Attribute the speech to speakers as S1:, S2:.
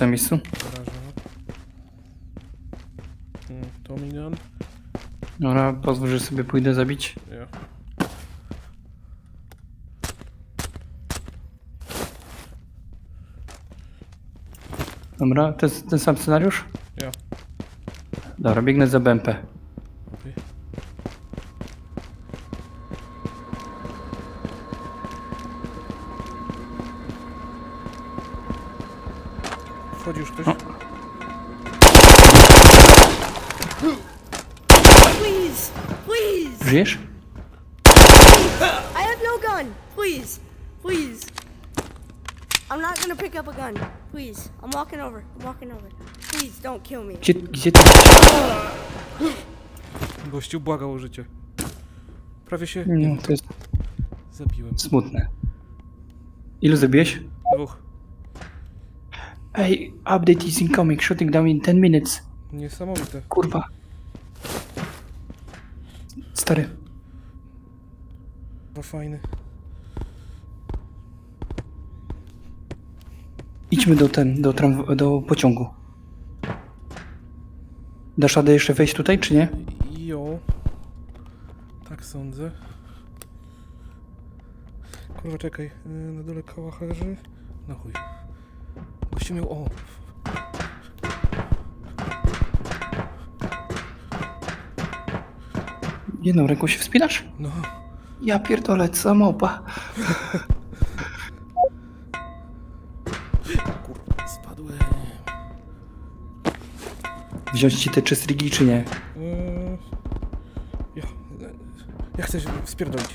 S1: na miejscu?
S2: Garażu. Mm.
S1: Dobra, pozwól, że sobie pójdę zabić.
S2: Ja.
S1: Dobra, to jest ten sam scenariusz?
S2: Ja.
S1: Dobra, biegnę za BMP.
S2: Wchodzi już ktoś?
S1: O.
S3: Please, please.
S1: Żyjesz?
S3: I have no gun. Please, please. I'm not gonna pick up a gun. Please, I'm walking over. I'm walking over. Please, don't kill me.
S1: Gdzie, gdzie ty?
S2: Gościu błagał o życie. Prawie się
S1: No, to jest
S2: zabiłem.
S1: smutne. Ilu zabiłeś?
S2: Dwóch.
S1: Ej, update is incoming, shooting down in 10 minutes.
S2: Niesamowite.
S1: Kurwa. Stary,
S2: No fajny.
S1: idźmy do ten, do tram, do pociągu. Dasz radę jeszcze wejść tutaj, czy nie?
S2: Jo. Tak sądzę. Kurwa, czekaj. Yy, Na dole kałacherzy. No chuj. Gościu miał... O!
S1: Jedną ręką się wspinasz?
S2: No.
S1: Ja pierdolę, co małpa.
S2: Kurwa, spadłem.
S1: Wziąć ci te chestrigi, czy nie?
S2: Yy, ja, ja chcę się spierdolić.